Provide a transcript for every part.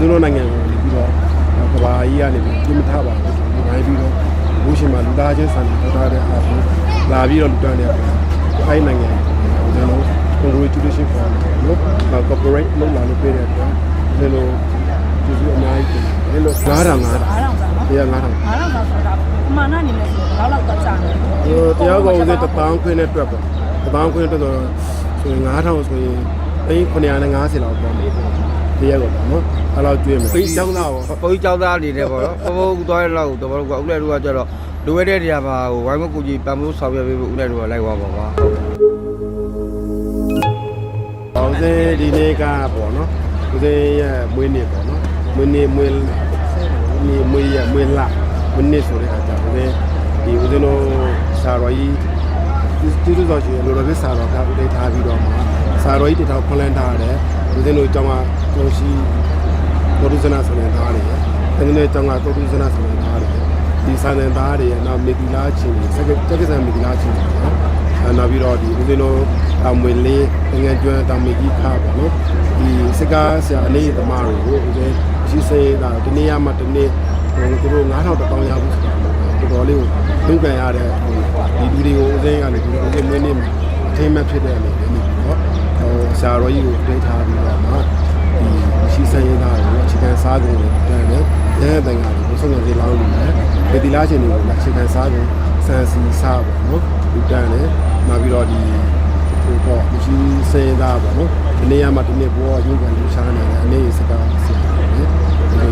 သူတို့နိုင်ငံကိုနေပြီးတော့ကဘာကြီးကနေပြီးပြင်မထပါဘူးကျွန်တော်နိုင်ပြီးတော့ဘုရှင်မှာလူသားချင်းစံတော်ထားတဲ့အားဖြင့်လာပြီးတော့လူတန်းတဲ့အတွက်အဲ့ဒီနိုင်ငံကိုကျွန်တော် congratulation for နော် corporate လုပ်လာလို့ပြတဲ့အတွက်ကျွန်တော်ကျေးဇူးအများကြီးတင်တယ်လို့9000 9000အားလောင်စားနော်တရား9000အားလောင်စားဆိုတာပမာဏအနေနဲ့ဆိုတော့လောက်တော့ကြာတယ်ဟိုတရားကောင်ဦးစင်းတစ်ပေါင်းခွင်းနဲ့တွက်ပေါ့တစ်ပေါင်းခွင်းအတွက်ဆိုရင်9000ဆိုရင်သိန်း950လောက်ပေါ့ တရားကောင်ပေါ့နော်အဲ့လောက်ကျွေးမယ်သိန်းကျောင်းသားပေါ့ဘုန်းကြီးကျောင်းသားအနေနဲ့ပေါ့နော်ဘုန်းဘုန်းသွားရလောက်တော့ဘာလို့ကဦးလည်းတို့ကကြတော့လိုရတဲ့နေရာမှာဟိုဝိုင်းမကူကြီးပံမိုးဆောင်ရွက်ပေးဖို့ဦးလည်းတို့ကလိုက်သွားပါပါအောင်စင်းဒီနေ့ကပေါ့နော်ဦးစင်းရဲ့မွေးနေ့ပေါ့နော်မွေးနေ့မွေးနေ့မွေးရမွေးလာမွေးနေ့ဆိုတဲ့အခါကျဦးစင်းဒီဦးစင်းတို့စာတော်ကြီးတူတူဆိုရှင်လိုလိုပဲစာတော်ကဦးလေးထားပြီးတော့မှစာတော်ကြီးတထောက်ခွန်လန်းထားတယ်ဦးစင်းတို့ကျောင်းက ကျောင်းရှိတော်သူစနာဆိုတဲ့သားတွေတကယ်နဲ့ကျောင်းကတော်သူစနာဆိုတဲ့သားတွေဒီစာနန်သားတွေရဲ့နောက်မေတီလာချင်းစက်ကတက်ကစံမေတီလာချင်းနော်အဲနောက်ပြီးတော့ဒီဦးဇင်းတို့အမွေလေးငွေကျွမ်းတောင်မေကြီးခါပေါ့နော်ဒီစကားဆရာအနေသမားတွေကိုဦးဇင်းရှိစေးတာဒီနေ့ရမှဒီနေ့ဟိုသူတို့9000တောင်ရဘူးဆိုတာတော်တော်လေးကိုလုံကန်ရတဲ့ဟိုဒီလူတွေကိုဦးဇင်းကနေပြီးတော့ဦးဇင်းမွေးနေ့မှာအထိမ်းမဲ့ဖြစ်တဲ့အနေနဲ့နေပြီးတော့ဟိုဆရာတော်ကြီးကိုတိတ်ထားပြီးတော့ မှဒီရှိစေးတာကိုအခြေခံစားကုန်တွေတန်းတယ်ရဲတဲ့ငါတွေကိုဆုံးဖြတ်လောင်းလို့တယ်ဒီလားချင်းတွေကိုအခြေခံစားကုန်စံစီစားပေါ့နော်လူတန်းတယ်နောက်ပြီးတော့ဒီဟိုပေါ့မရှိစေးတာပေါ့နော်ဒီနေ့ရမှဒီနေ့ဘောရုပ်ကလူရှားနေတယ်အနေစကားဆရာတယ်ဒီ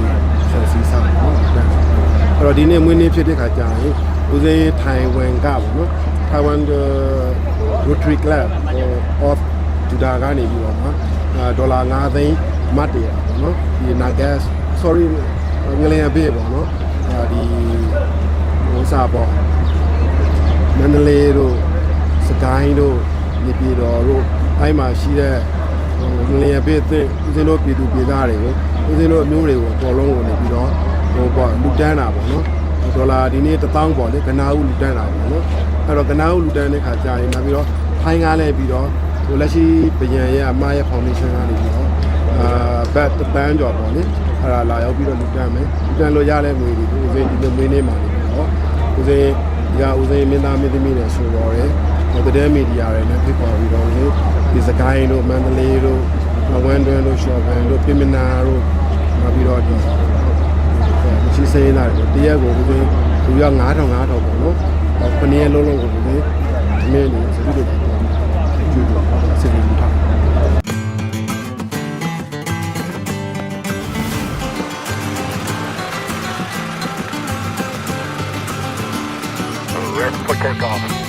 စံစီစားပေါ့နော်တန်းအဲ့တော့ဒီနေ့မွေးနေ့ဖြစ်တဲ့ခါကျရင်ဦးစိမ်းထိုင်ဝမ်ကပေါ့နော်ထိုင်ဝမ် Rotary Club of Judah ကနေပြီးတော့မှဒေါ်လာ9သိန်း မတ်တရာပေါ့နော်ဒီ Nagas sorry ငလျင်ဘေးပေါ့နော်အဲဒီဟိုစားပေါ့မန္တလေးတို့စကိုင်းတို့မြေပြည်တော်တို့အဲ့မှာရှိတဲ့ဟိုငလျင်ဘေးသစ်ဦးဇင်းတို့ပြည်သူပြည်သားတွေကိုဦးဇင်းတို့အမျိုးတွေကိုအပေါ်လုံးကိုနေပြီးတော့ဟိုပေါ့လူတန်းတာပေါ့နော်ဒေါ်လာဒီနေ့1000ပေါ့လေကနာဦးလူတန်းတာပေါ့နော်အဲ့တော့ကနာဦးလူတန်းတဲ့ခါကြာရင်နောက်ပြီးတော့ဖိုင်းကားလဲပြီးတော့ဟိုလက်ရှိပယံရဲ့အမရဲ့ foundation ကနေပြီးတော့ အာဘတ်တန်းကြော်ပေါ့လေအဲ့ဒါလာရောက်ပြီးတော့လူတန်းမယ်လူတန်းလို့ရတဲ့ငွေတွေဦးစင်းဒီလိုမွေးနေမှာနေပြီးတော့ဦးစင်းဒီကဦးစင်းမင်းသားမင်းသမီးတွေဆိုတော့တယ်ဟိုတဲ့မီဒီယာတွေနဲ့ဖိတ်ခေါ်ပြီးတော့လေဒီစကိုင်းတို့မန္တလေးတို့ဝမ်တွန်းတို့ရှော့ဘန်တို့ပြင်မနာတို့နောက်ပြီးတော့ဒီမရှိစေးနေတာတွေတရက်ကိုဦးစင်းလူရ9000 9000ပေါ့နော်ခဏရက်လုံးလုံးကိုဦးစင်းမင်းတွေစတူတွေတော့ကျူတော့စစ်စ စ်ထား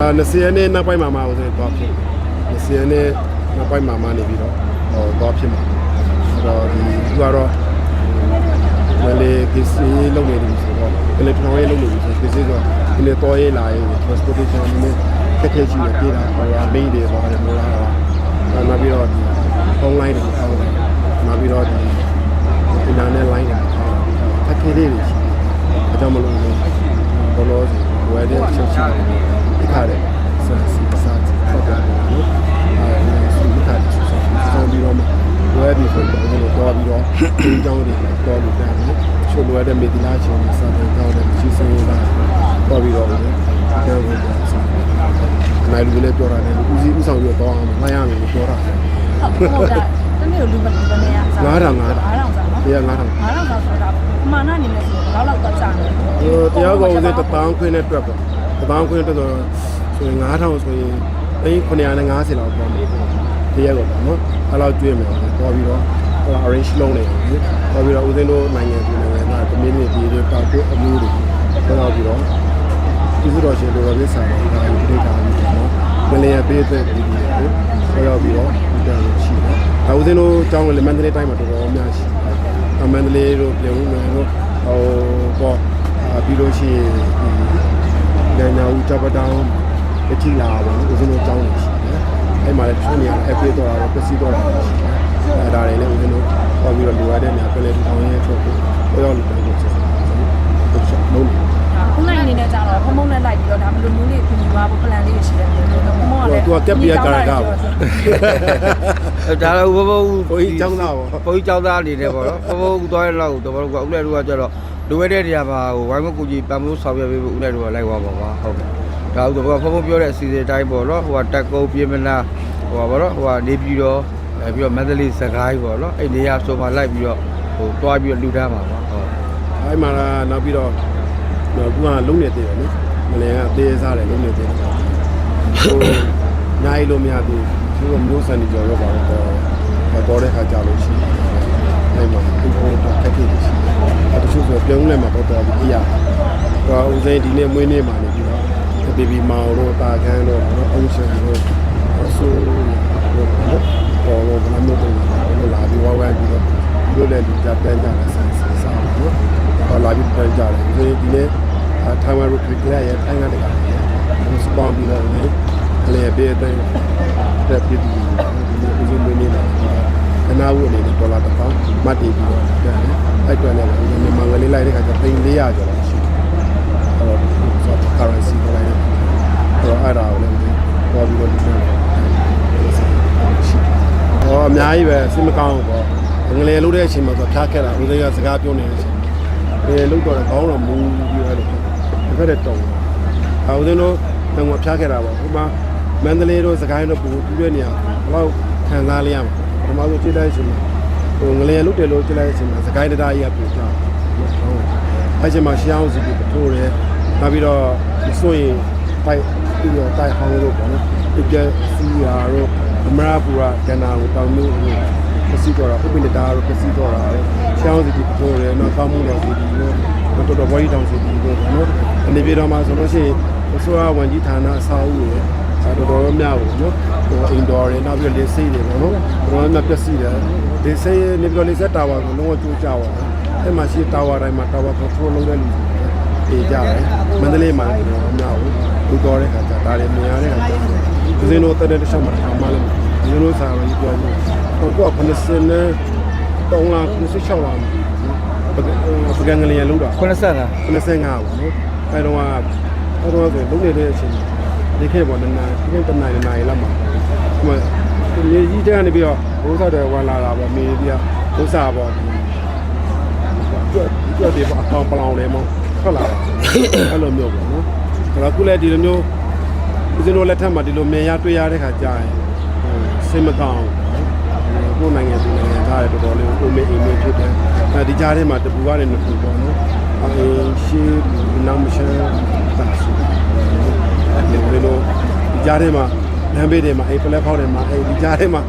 အာ20ရက်နေ့နောက်ပိုင်းမှာမအောင်ဆိုတော့ဖြစ်20ရက်နေ့နောက်ပိုင်းမှာမနေပြီးတော့ဟောတော့ဖြစ်မှာ အဲ့တော့ဒီသူကတော့မလေးကစီလုံးနေတယ်ဆိုတော့အလက်ထရောရေးလုံးနေပြီဆိုကစီဆိုဒီနေ့တော့ရေးလာရေး transportation နဲ့ခက်ခဲရှိတယ်ပြေးတာဟောအမေးတွေပါတယ်မလားတော့နောက်ပြီးတော့ဒီ online တွေထောင်းတယ်နောက်ပြီးတော့ဒီ internet line တွေထောင်းတယ်ခက်ခဲလေးတွေရှိတယ်အကြောင်းမလို့ဘောလုံးဝယ်တဲ့ချက်ရှိတယ်ဒီခါတဲ့စစီစားဖောက်တယ်နော်အဲဒီဒီခါတဲ့ဆက်ဆောင်ပြီးတော့မှဝယ်ပြီးဆိုတော့ဘယ်လိုတော့ပြီးတော့ ဒီကြောင်းတွေတော့လို့ပြန်တယ်ချိုလိုရတဲ့မေဒီလာချင်းစားတဲ့တော့တဲ့ချီစင်းလာတော့ပြီးတော့လည်းကြောင်းကိုစားနိုင်လူလည်းပြောရတယ်ဦးစီးဦးဆောင်ပြီးတော့အောင်မရမယ်ပြောတာဟုတ်ဟုတ်တာတနေ့လူမလူမနေရစား9000အားလောင်စားနော်တရား9000အားလောင်စားဆိုတာပမာဏအနေနဲ့ဆိုတော့လောက်တော့ကြာတယ်ဟိုတရားကောင်ဦးစင်းတစ်ပေါင်းခွင်းနဲ့တွက်ပေါ့တစ်ပေါင်းခွင်းတော့ဆိုရင်9000ဆိုရင်သိန်း950လောက်ပေါ့တရားကောင်ပေါ့နော်အဲ့လောက်ကျွေးမယ်တော့ပြီးတော့ဟို arrange လုပ်နေတယ်တော့ပြီးတော့ဦးစင်းတို့နိုင်ငံပြည်နိုင်ငံသားတမင်းတွေပြည်တွေတောက်တို့အမျိုးတွေတော့ပြီးတော့ဒီလိုတော့ရှင်တို့ပဲစာတော့ဒါကိုပြေးတာပြီးတော့မလျက်ပေးတဲ့ပြည်တွေကိုတော့ပြီးတော့ဒီတန်းလို့ရှိတယ်ဒါဦးစင်းတို့ကျောင်းကလည်းမန္တလေးတိုင်းမှာတော်တော်များရှိတယ်မန္တလေးတို့ပြည်ဦးမယ်တို့ဟိုပေါ့အာပြီးလို့ရှိရင်ဒီညာညာဦးတပ်ပတောင်းတတိလာပေါ့နော်ဦးဇင်းတို့အဲ့မှာလည်းတချို့နေရာအပြေးတော့တာပစ္စည်းတော့တာ အဲဒါတွေလည်းဦးဇင်းတို့ဟောပြီးတော့လိုရတဲ့နေရာပြန်လဲထူထောင်ရေးထုတ်ဖို့တော့ရောက်လို့ပြန်လို့ဆက်ဆက်လုံးနေခုနိုင်အနေနဲ့ကြတော့ဖုံဖုံနဲ့လိုက်ပြီးတော့ဒါဘယ်လိုမျိုးလေးပြင်ယူပါဖို့ plan လေးရှိတယ်မျိုးလို့ဖုံဖုံကလည်းသူကကက်ပီယာကာရာကပေါ့ဒါလည်းဘဘကိုကြီးចောင်းသားပေါ့ဘုန်းကြီးကျောင်းသားအနေနဲ့ပေါ့နော်ဘဘကူသွားရလောက်တဘောကဦးလည်းတို့ကကျတော့လိုရတဲ့နေရာမှာဟိုဝိုင်းမကူကြီးပံမိုးဆောင်ရွက်ပေးဖို့ဦးလည်းတို့ကလိုက်သွားပါပါဟုတ်ကဲ့ဒါဦးတဘောကဘဘပြောတဲ့အစီအစဉ်တိုင်းပေါ့နော်ဟိုကတက်ကုန်းပြင်မနာဟိုပါပေါ့နော်ဟိုကနေပြီးတော့ အဲပြီးတော့မန္တလေးစကိုင်းပေါ့နော်အဲ့နေရာဆိုမှလိုက်ပြီးတော့ဟိုတွားပြီးတော့လူတန်းပါပါဟုတ်အဲ့မှာနောက်ပြီးတော့တော့ခုကလုံးနေသေးတယ်နော်မလဲကသေးစားတယ်လုံးနေသေးတယ်ဟိုနိုင်လို့မရသေးဘူးသူကမျိုးစံနေကြော်ရောပါတော့တော့တဲ့ခါကြာလို့ရှိတယ်အဲ့မှာဒီပေါ်တော့ခက်ခဲတယ်ရှိတယ်အဲ့တချို့ဆိုပြုံးလဲမှာတော့တော်ပြီအေးရတော့ဦးစိန်ဒီနေ့မွေးနေ့မှာနေပြီးတော့ဘေဘီမောင်တို့တာခန်းတို့အုံးရှင်တို့အဆိုးတို့ တော့တော့ဘာမှမလုပ်ဘူးလာပြီးဝဝပြီးတော့တို့လည်းဒီကြပန်းကြတယ်ဆန်းဆန်းစားနော်ဟောလာပြီးပန်းကြတယ်ဒီဒီနေ့ထိုင်ဝမ်ရိုခရစ်ကလည်းထိုင်ဝမ်တကစပန်ပြီးတော့လေအလေဘေးတဲ့တက်ပြီးဒီဒီလိုမျိုးနေနေတာအနာဝအနေနဲ့ဒေါ်လာတစ်ပေါင်းမှတ်တည်ပြီးတော့တယ်အဲ့အတွက်လည်းမြန်မာငလေးလိုက်တဲ့ခါကျသိန်း400ကျော်လောက်ရှိတယ်အဲ့တော့ဆိုတော့ currency ကိုလိုက်တယ်အဲ့တော့အဲ့ဒါကိုလည်းပေါ်ပြီးတော့ဒီလိုဟော အများကြီးပဲစိတ်မကောင်းဘူးပေါ့ငလေလို့တဲ့အချိန်မှာဆိုဖြားခဲ့တာဦးစိန်ကစကားပြောနေတဲ့အချိန်အဲလို့တော့ခေါင်းတော့မူပြီးအဲ့လိုဒီဖက်တဲ့တုံအာဦးစိန်တို့ငွေဖြားခဲ့တာပေါ့ဟိုမှာမန္တလေးတို့စကိုင်းတို့ပူတူတဲ့နေရာဘယ်လောက်ခံစားလိုက်ရမှာဒီမှာဆိုကြည့်တဲ့အချိန်မှာဟိုငလေလို့တယ်လို့ကြည့်လိုက်တဲ့အချိန်မှာစကိုင်းတရားကြီးကပြကြတယ်အဲ့ချိန်မှာရှေးအောင်စီပြီးထိုးတယ်နောက်ပြီးတော့ဆိုရင်တိုက်ပြီးတော့တိုက်ဟောင်းလို့ပေါ့နော်ဒီကစီယာတို့ အမရပူရာကန္နာကိုတောင်းလို့ပစီတော့တာဥပ္ပန္နတာတို့ပစီတော့တာရှေးအောင်စီပြီးထိုးတယ်နောက်ကောင်းမှုတော်စီပြီးတော့တော်တော်ဘောကြီးတောင်စီပြီးတော့နော်အနေပြေတော်မှာဆိုလို့ရှိရင်အစိုးရဝန်ကြီးဌာနအဆောက်အဦတွေစာတော်တော်များကိုနော်ဟိုအင်ဒေါ်တွေနောက်ပြီးလေစိတ်တွေပေါ့နော်တော်တော်များပြည့်စည်တယ်လေစိတ်နေပြီးတော့လေဆက်တာဝါကိုလုံးဝကျိုးကြသွားတယ်အဲ့မှာရှိတာဝါတိုင်းမှာတာဝါကိုထိုးလုံးတဲ့လူတွေကြတယ်မန္တလေးမှာတော်တော်များကိုလူတော်တဲ့ခါကျဒါတွေမြင်ရတဲ့ခါကျ ဦးဇင်းတို့တက်တဲ့တစ်ချက်မှာမှလည်းဦးဇင်းတို့စာရင်းပြောလို့ဟိုက90နဲ့3လား96လားပကံငလျင်လို့တာ85 95ပေါ့နော်အဲတော့အဲတော့ဆိုလုံးနေတဲ့အချိန်ဒီခေတ်ပေါ်နနာဒီခေတ်တနိုင်နေနိုင်လောက်မှာဟိုမှာမြေကြီးတဲ့ကနေပြီးတော့ဘိုးစားတွေဝင်လာတာပေါ့မြေကြီးကဘိုးစားပေါ့ကျွတ်ကျွတ်တွေပေါ့အကောင်ပလောင်တယ်မောထွက်လာတာအဲ့လိုမျိုးပေါ့နော်ဒါတော့ခုလည်းဒီလိုမျိုး ဦးဇင်းတို့လက်ထက်မှာဒီလိုမြင်ရတွေ့ရတဲ့ခါကြာရင်စိတ်မကောင်းကိုယ်နိုင်ငံသူနိုင်ငံသားတွေတော်တော်လေးကိုမေးအိမ်မေးဖြစ်တယ်အဲဒီကြားထဲမှာတပူကနေနှစ်ပူပေါ့နော်အဲရှေးနာမရှမ်းတာဆိုဒီလိုဒီကြားထဲမှာလမ်းဘေးတွေမှာအဲပလက်ဖောက်တွေမှာအဲဒီကြားထဲမှာ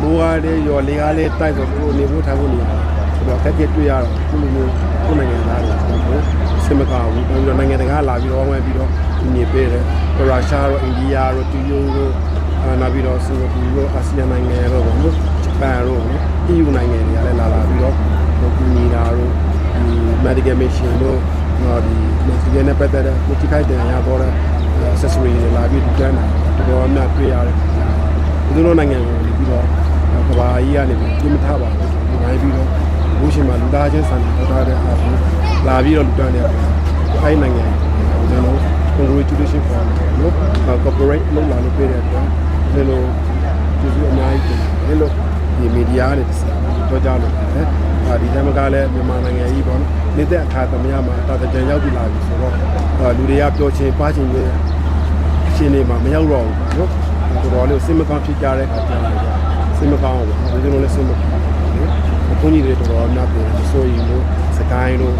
မိုးကားလေးရောလေကားလေးတိုက်ဆိုကိုနေဖို့ထိုင်ဖို့နေရတယ်ဆိုတော့ခက်ခဲတွေ့ရတော့ခုလိုမျိုးကိုယ်နိုင်ငံသားတွေစင်မကာဘူးပြီးတော့နိုင်ငံတကာလာပြီးတော့ဝယ်ပြီးတော့ ညီပေးတယ်ရုရှားရောအိန္ဒိယရောတူယိုရောနောက်ပြီးတော့စင်ကာပူရောအာဆီယံနိုင်ငံရောပေါ့နော်ဂျပန်ရောနော် EU နိုင်ငံတွေကလည်းလာလာပြီးတော့ဟိုကူညီတာရောဒီ medical mission တို့တော့ဒီ medical နဲ့ပတ်သက်တဲ့ကိုတိခိုက်တယ်ရတော့တဲ့ accessory တွေလာပြီးဒီကန်းတာတော်တော်များတွေ့ရတယ်။ဒီလိုနိုင်ငံကိုနေပြီးတော့ကဘာကြီးကနေပြင်မထားပါဘူး။ဒီနိုင်ပြီးတော့ဘုရှင်မှာလူသားချင်းစံပေါ်ထားတဲ့အားဖြင့်လာပြီးတော့လူတန်းတဲ့အဲဒီနိုင်ငံကျွန်တော် congratulation for နော် corporate လောက်လာလို့ပြတဲ့အတွက်ဒီလိုကျေးဇူးအများကြီးတင်တယ်လို့ဒီမီဒီယာနဲ့တော့ကြားလို့တယ်။အာဒီတမကလည်းမြန်မာနိုင်ငံကြီးပေါ့နော်။နေတဲ့အခါသမယမှာတာတကြံရောက်ပြီလာပြီဆိုတော့လူတွေကပြောချင်းပါချင်းရဲ့ရှင်နေမှာမရောက်တော့ဘူးနော်။တော်တော်လေးစိတ်မကောင်းဖြစ်ကြတဲ့အခါကျတော့စိတ်မကောင်းဘူး။ဒီလိုလည်းစိတ်မကောင်းဘူး။ဘုန်းကြီးတွေတော်တော်များတယ်ဆိုရင်လို့စကိုင်းလို့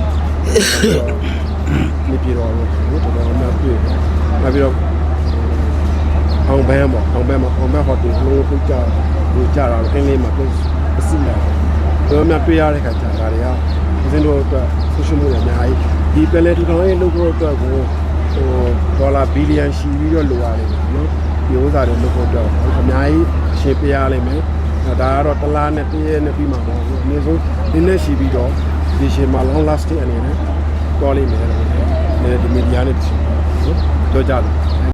နေပြည်တော်လို့တော်တော်များတွေ့တယ်။နောက်ပြီးတော့အောင်ဘန်းပေါ့အောင်ဘန်းမှာအောင်ဘန်းဟိုတယ်လို့ပြကြလို့ကြတာအင်းလေးမှာပြအစီလာတော့များတွေ့ရတဲ့ခါကျတာတွေကဦးဇင်းတို့အတွက် social media အများကြီးဒီပလဲထူထောင်ရေးလုပ်ဖို့အတွက်ကိုဟိုဒေါ်လာဘီလီယံရှိပြီးတော့လိုရတယ်နော်ဒီဥစ္စာတွေလုပ်ဖို့အတွက်အများကြီးရှင်းပြရလိမ့်မယ်ဒါကတော့တစ်လားနဲ့တစ်ရက်နဲ့ပြီးမှာမဟုတ်ဘူးအနည်းဆုံးဒီနေ့ရှိပြီးတော့ဒီရှင်မှာ long lasting အနေနဲ့ တော်လိမ့်မယ်လို့ဒီမီဒီယာနဲ့တချို့နော်ပြောကြတယ်